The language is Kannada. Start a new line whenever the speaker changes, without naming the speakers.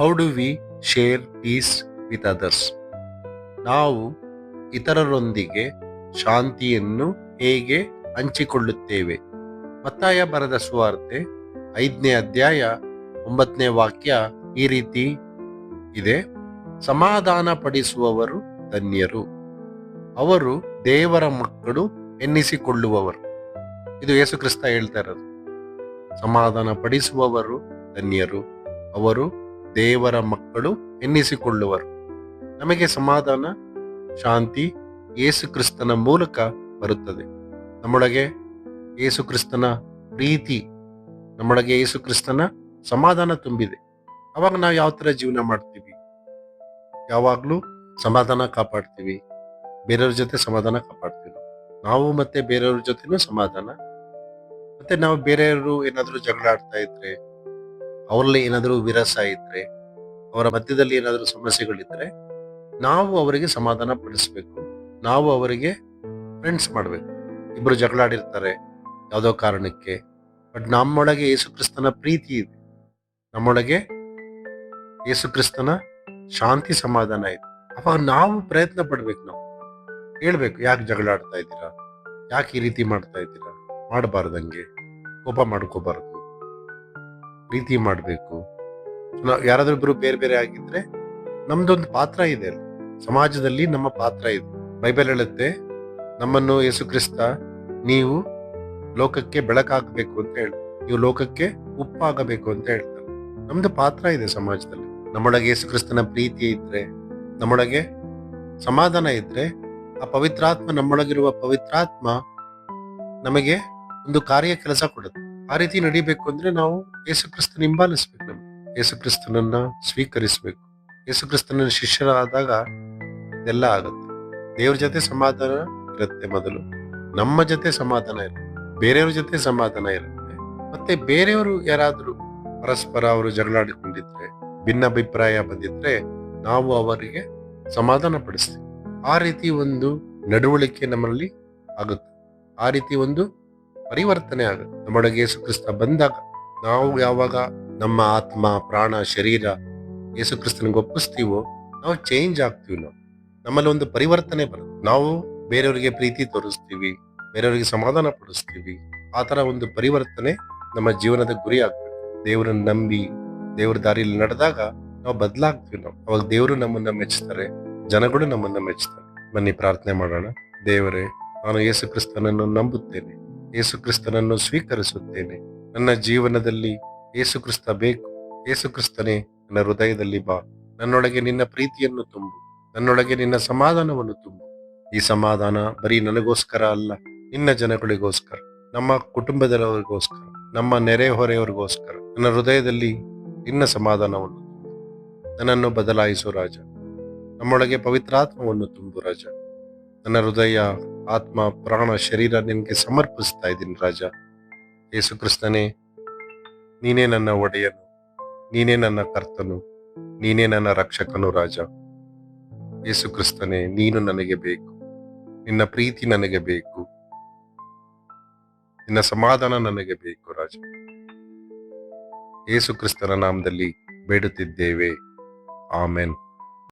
How do we share peace with others ನಾವು ಇತರರೊಂದಿಗೆ ಶಾಂತಿಯನ್ನು ಹೇಗೆ ಹಂಚಿಕೊಳ್ಳುತ್ತೇವೆ? ಮತ್ತಾಯ ಬರದ ಸುವಾರ್ತೆ ಐದನೇ ಅಧ್ಯಾಯ ಒಂಬತ್ತನೇ ವಾಕ್ಯ ಈ ರೀತಿ ಇದೆ. ಸಮಾಧಾನ ಪಡಿಸುವವರು ಧನ್ಯರು. ಅವರು ದೇವರ ಮಕ್ಕಳು ಎನ್ನಿಸಿಕೊಳ್ಳುವವರು. ಇದು ಯೇಸು ಕ್ರಿಸ್ತ ಹೇಳ್ತಾ ಸಮಾಧಾನ ಪಡಿಸುವವರು ಧನ್ಯರು. ಅವರು ದೇವರ ಮಕ್ಕಳು ಎನ್ನಿಸಿಕೊಳ್ಳುವರು. ನಮಗೆ ಸಮಾಧಾನ, ಶಾಂತಿ ಯೇಸು ಕ್ರಿಸ್ತನ ಮೂಲಕ ಬರುತ್ತದೆ. ನಮ್ಮೊಳಗೆ ಯೇಸು ಕ್ರಿಸ್ತನ ಪ್ರೀತಿ, ನಮ್ಮೊಳಗೆ ಯೇಸು ಕ್ರಿಸ್ತನ ಸಮಾಧಾನ ತುಂಬಿದೆ. ಅವಾಗ ನಾವು ಯಾವ ಥರ ಜೀವನ ಮಾಡ್ತೀವಿ? ಯಾವಾಗಲೂ ಸಮಾಧಾನ ಕಾಪಾಡ್ತೀವಿ. ಬೇರೆಯವ್ರ ಜೊತೆ ಸಮಾಧಾನ ಕಾಪಾಡ್ತೀವಿ ನಾವು. ನಾವು ಮತ್ತೆ ಬೇರೆಯವ್ರ ಜೊತೆನೂ ಸಮಾಧಾನ. ಮತ್ತೆ ನಾವು ಬೇರೆಯವರು ಏನಾದರೂ ಜಗಳ ಆಡ್ತಾ ಇದ್ರೆ ಅವರಲ್ಲಿ ಏನಾದರೂ ವಿರಸ ಇದ್ರೆ, ಅವರ ಮಧ್ಯದಲ್ಲಿ ಏನಾದರೂ ಸಮಸ್ಯೆಗಳಿದ್ರೆ, ನಾವು ಅವರಿಗೆ ಸಮಾಧಾನ ಪಡಿಸ್ಬೇಕು. ನಾವು ಅವರಿಗೆ ಫ್ರೆಂಡ್ಸ್ ಮಾಡಬೇಕು. ಇಬ್ಬರು ಜಗಳಾಡಿರ್ತಾರೆ ಯಾವುದೋ ಕಾರಣಕ್ಕೆ. ಬಟ್ ನಮ್ಮೊಳಗೆ ಯೇಸು ಕ್ರಿಸ್ತನ ಪ್ರೀತಿ ಇದೆ. ನಮ್ಮೊಳಗೆ ಯೇಸು ಕ್ರಿಸ್ತನ ಶಾಂತಿ ಸಮಾಧಾನ ಇದೆ. ಅವಾಗ ನಾವು ಪ್ರಯತ್ನ ಪಡ್ಬೇಕು ನಾವು. ಹೇಳ್ಬೇಕು, ಯಾಕೆ ಜಗಳಾಡ್ತಾ ಇದ್ದೀರಾ? ಯಾಕೆ ಈ ರೀತಿ ಮಾಡ್ತಾ ಇದ್ದೀರಾ? ಮಾಡಬಾರ್ದಂಗೆ. ಕೋಪ ಮಾಡ್ಕೋಬಾರ್ದು. ಪ್ರೀತಿ ಮಾಡಬೇಕು. ಯಾರಾದ್ರೂ ಒಬ್ಬರು ಬೇರೆ ಬೇರೆ ಆಗಿದ್ರೆ ನಮ್ದೊಂದು ಪಾತ್ರ ಇದೆ. ಸಮಾಜದಲ್ಲಿ ನಮ್ಮ ಪಾತ್ರ ಇದೆ. ಬೈಬಲ್ ಹೇಳುತ್ತೆ, ನಮ್ಮನ್ನು ಯೇಸು ಕ್ರಿಸ್ತ ನೀವು ಲೋಕಕ್ಕೆ ಬೆಳಕಾಗಬೇಕು ಅಂತ ಹೇಳಿ ನೀವು ಲೋಕಕ್ಕೆ ಉಪ್ಪಾಗಬೇಕು ಅಂತ ಹೇಳ್ತಾರೆ. ನಮ್ದು ಪಾತ್ರ ಇದೆ ಸಮಾಜದಲ್ಲಿ. ನಮ್ಮೊಳಗೆ ಯೇಸು ಕ್ರಿಸ್ತನ ಪ್ರೀತಿ ಇದ್ರೆ, ನಮ್ಮೊಳಗೆ ಸಮಾಧಾನ ಇದ್ರೆ, ಆ ಪವಿತ್ರಾತ್ಮ ನಮ್ಮೊಳಗಿರುವ ಪವಿತ್ರಾತ್ಮ ನಮಗೆ ಒಂದು ಕಾರ್ಯ ಕೆಲಸ ಕೊಡುತ್ತೆ. ಆ ರೀತಿ ನಡಿಬೇಕು ಅಂದ್ರೆ ನಾವು ಯೇಸುಕ್ರಿಸ್ತನ ಹಿಂಬಾಲಿಸ್ಬೇಕು ನಮ್ಗೆ. ಯೇಸುಕ್ರಿಸ್ತನನ್ನ ಸ್ವೀಕರಿಸಬೇಕು. ಯೇಸು ಕ್ರಿಸ್ತನ ಶಿಷ್ಯರಾದಾಗ ಇದೆಲ್ಲ ಆಗುತ್ತೆ. ದೇವ್ರ ಜೊತೆ ಸಮಾಧಾನ ಇರುತ್ತೆ ಮೊದಲು. ನಮ್ಮ ಜೊತೆ ಸಮಾಧಾನ ಇರುತ್ತೆ. ಬೇರೆಯವ್ರ ಜೊತೆ ಸಮಾಧಾನ ಇರುತ್ತೆ. ಮತ್ತೆ ಬೇರೆಯವರು ಯಾರಾದ್ರೂ ಪರಸ್ಪರ ಅವರು ಜಗಳಾಡಿಕೊಂಡಿದ್ರೆ, ಭಿನ್ನಾಭಿಪ್ರಾಯ ಬಂದಿದ್ರೆ ನಾವು ಅವರಿಗೆ ಸಮಾಧಾನ ಪಡಿಸ್ತೀವಿ. ಆ ರೀತಿ ಒಂದು ನಡವಳಿಕೆ ನಮ್ಮಲ್ಲಿ ಆಗುತ್ತೆ. ಆ ರೀತಿ ಒಂದು ಪರಿವರ್ತನೆ ಆಗುತ್ತೆ ನಮ್ಮೊಳಗೆ ಯೇಸು ಕ್ರಿಸ್ತ ಬಂದಾಗ ನಾವು ಯಾವಾಗ ನಮ್ಮ ಆತ್ಮ, ಪ್ರಾಣ, ಶರೀರ ಯೇಸು ಕ್ರಿಸ್ತನಿಗೆ ಒಪ್ಪಿಸ್ತೀವೋ, ನಾವು ಚೇಂಜ್ ಆಗ್ತೀವಿ ನಾವು. ನಮ್ಮಲ್ಲಿ ಒಂದು ಪರಿವರ್ತನೆ ಬರುತ್ತೆ. ನಾವು ಬೇರೆಯವರಿಗೆ ಪ್ರೀತಿ ತೋರಿಸ್ತೀವಿ, ಬೇರೆಯವರಿಗೆ ಸಮಾಧಾನ ಪಡಿಸ್ತೀವಿ. ಆ ಒಂದು ಪರಿವರ್ತನೆ ನಮ್ಮ ಜೀವನದ ಗುರಿ ಆಗ್ಬೇಕು. ದೇವರನ್ನ ನಂಬಿ, ದೇವ್ರ ದಾರಿಯಲ್ಲಿ ನಡೆದಾಗ ನಾವು ಬದಲಾಗ್ತೀವಿ ನಾವು. ಅವಾಗ ದೇವರು ನಮ್ಮನ್ನ ಮೆಚ್ಚುತ್ತಾರೆ ಜನಗಳು ನಮ್ಮನ್ನ ಮೆಚ್ಚುತ್ತಾರೆ ಬನ್ನಿ ಪ್ರಾರ್ಥನೆ ಮಾಡೋಣ. ದೇವರೇ, ನಾನು ಯೇಸು ಕ್ರಿಸ್ತನನ್ನು ನಂಬುತ್ತೇನೆ. ಯೇಸು ಕ್ರಿಸ್ತನನ್ನು ಸ್ವೀಕರಿಸುತ್ತೇನೆ. ನನ್ನ ಜೀವನದಲ್ಲಿ ಯೇಸುಕ್ರಿಸ್ತ ಬೇಕು. ಯೇಸುಕ್ರಿಸ್ತನೇ ನನ್ನ ಹೃದಯದಲ್ಲಿ ಬಾ. ನನ್ನೊಳಗೆ ನಿನ್ನ ಪ್ರೀತಿಯನ್ನು ತುಂಬು. ನನ್ನೊಳಗೆ ನಿನ್ನ ಸಮಾಧಾನವನ್ನು ತುಂಬು. ಈ ಸಮಾಧಾನ ಬರೀ ನನಗೋಸ್ಕರ ಅಲ್ಲ, ನಿನ್ನ ಜನಗಳಿಗೋಸ್ಕರ, ನಮ್ಮ ಕುಟುಂಬದವರಿಗೋಸ್ಕರ, ನಮ್ಮ ನೆರೆಹೊರೆಯವರಿಗೋಸ್ಕರ ನನ್ನ ಹೃದಯದಲ್ಲಿ ನಿನ್ನ ಸಮಾಧಾನವನ್ನು ನನ್ನನ್ನು ಬದಲಾಯಿಸು ರಾಜ. ನಮ್ಮೊಳಗೆ ಪವಿತ್ರಾತ್ಮವನ್ನು ತುಂಬು ರಾಜ. ನನ್ನ ಹೃದಯ, ಆತ್ಮ, ಪ್ರಾಣ, ಶರೀರ ನಿನಗೆ ಸಮರ್ಪಿಸ್ತಾ ಇದ್ದೀನಿ ರಾಜ. ಯೇಸು ನೀನೇ ನನ್ನ ಒಡೆಯನು, ನೀನೇ ನನ್ನ ಕರ್ತನು, ನೀನೇ ನನ್ನ ರಕ್ಷಕನು ರಾಜ. ಯೇಸು ಕ್ರಿಸ್ತನೇ, ನೀನು ನನಗೆ ಬೇಕು, ನಿನ್ನ ಪ್ರೀತಿ ನನಗೆ ಬೇಕು, ನಿನ್ನ ಸಮಾಧಾನ ನನಗೆ ಬೇಕು ರಾಜ. ಯೇಸು ಕ್ರಿಸ್ತನ ನಾಮದಲ್ಲಿ ಬೇಡುತ್ತಿದ್ದೇವೆ. ಆಮೆನ್.